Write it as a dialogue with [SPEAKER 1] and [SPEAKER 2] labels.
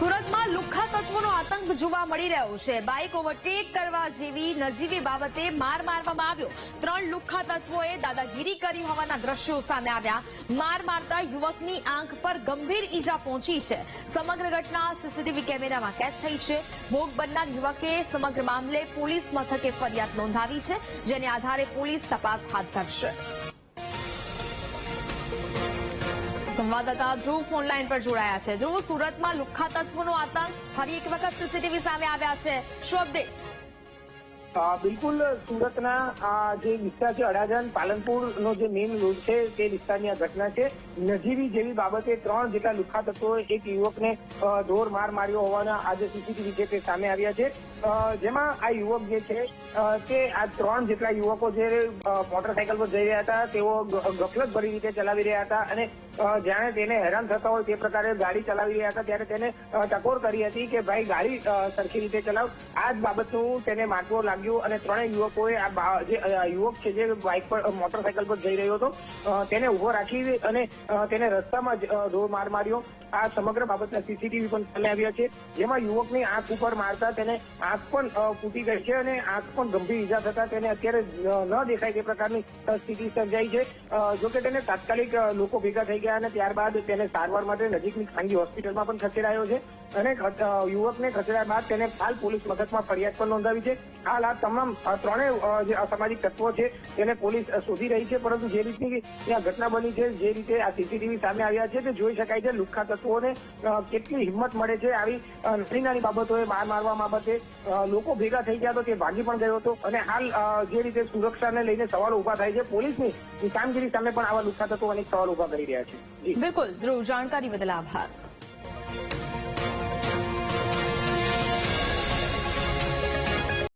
[SPEAKER 1] સુરતમાં લુખ્ખા તત્વોનો આતંક જોવા મળી રહ્યો છે. બાઇક ઓવરટેક કરવા જેવી નજીવી બાબતે માર મારવામાં આવ્યો. ત્રણ લુખ્ખા તત્વોએ દાદાગીરી કરી હોવાના દ્રશ્યો સામે આવ્યા. માર મારતા યુવકની આંખ પર ગંભીર ઈજા પહોંચી છે. સમગ્ર ઘટના સીસીટીવી કેમેરામાં કેદ થઈ છે. ભોગ બનનાર યુવકે સમગ્ર મામલે પોલીસ મથકે ફરિયાદ નોંધાવી છે, જેને આધારે પોલીસ તપાસ હાથ ધરશે. સંવાદદાતા ધ્રુવ ફોનલાઈન પર જોડાયા છે. ધ્રુવ, સુરતમાં લુખ્ખા તત્વોનો આતંક ફરી એક વખત સીસીટીવી સામે આવ્યા છે. શું અપડેટ
[SPEAKER 2] બિલકુલ, સુરતના આ જે વિસ્તાર છે, અડાજણ, પાલનપુરનો જે મેઇન રોડ છે, તે વિસ્તારની આ ઘટના છે. નજીવી જેવી બાબતે ત્રણ જેટલા લુખા તત્વોએ એક યુવકને ઢોર માર માર્યો હોવાના આજે સીસીટીવી છે તે સામે આવ્યા છે. જેમાં આ યુવક જે છે તે આ ત્રણ જેટલા યુવકો જે મોટરસાયકલ પર જઈ રહ્યા હતા, તેઓ ગફલત ભરી રીતે ચલાવી રહ્યા હતા અને જાણે તેને હેરાન થતા હોય તે પ્રકારે ગાડી ચલાવી રહ્યા હતા, ત્યારે તેને ટકોર કરી હતી કે ભાઈ ગાડી સરખી રીતે ચલાવ. આ જ બાબતનું તેને માટવો લાગ્યો અને ત્રણેય યુવકોએ આ જે યુવક છે જે બાઇક પર મોટરસાયકલ પર જઈ રહ્યો હતો તેને ઊભો રાખી અને તેને રસ્તામાં જ ઢોર માર માર્યો. આ સમગ્ર બાબતના સીસીટીવી પણ સામે આવ્યા છે. જેમાં યુવકની આંખ ઉપર મારતા તેને આંખ પણ ફૂટી ગઈ છે અને આંખ પણ ગંભીર ઈજા થતા તેને અત્યારે ન દેખાય તે પ્રકારની સ્થિતિ સર્જાઈ છે. જોકે તેને તાત્કાલિક લોકો ભેગા થઈ ગયા અને ત્યારબાદ તેને સારવાર માટે નજીકની ખાનગી હોસ્પિટલમાં પણ ખસેડાયો છે અને યુવકને ખસેડ્યા બાદ તેને હાલ પોલીસ મથકમાં ફરિયાદ પણ નોંધાવી છે. હાલ આ તમામ ત્રણેય જે અસામાજિક તત્વો છે તેને પોલીસ શોધી રહી છે. પરંતુ જે રીતની ઘટના બની છે, જે રીતે આ સીસીટીવી સામે આવ્યા છે, તે જોઈ શકાય છે. લુખ્ખા તત્વોને કેટલી હિંમત મળે છે આવી નાની નાની બાબતોએ માર મારવા બાબતે લોકો ભેગા થઈ ગયા તો તે ભાગી પણ ગયો હતો અને હાલ જે રીતે સુરક્ષાને લઈને સવાલો ઊભા થાય છે, પોલીસની કામગીરી સામે પણ આવા નુકસાન તત્વો અનેક સવાલ ઊભા કરી રહ્યા છે.
[SPEAKER 1] બિલકુલ, ધ્રુવ, જાણકારી બદલ આભાર.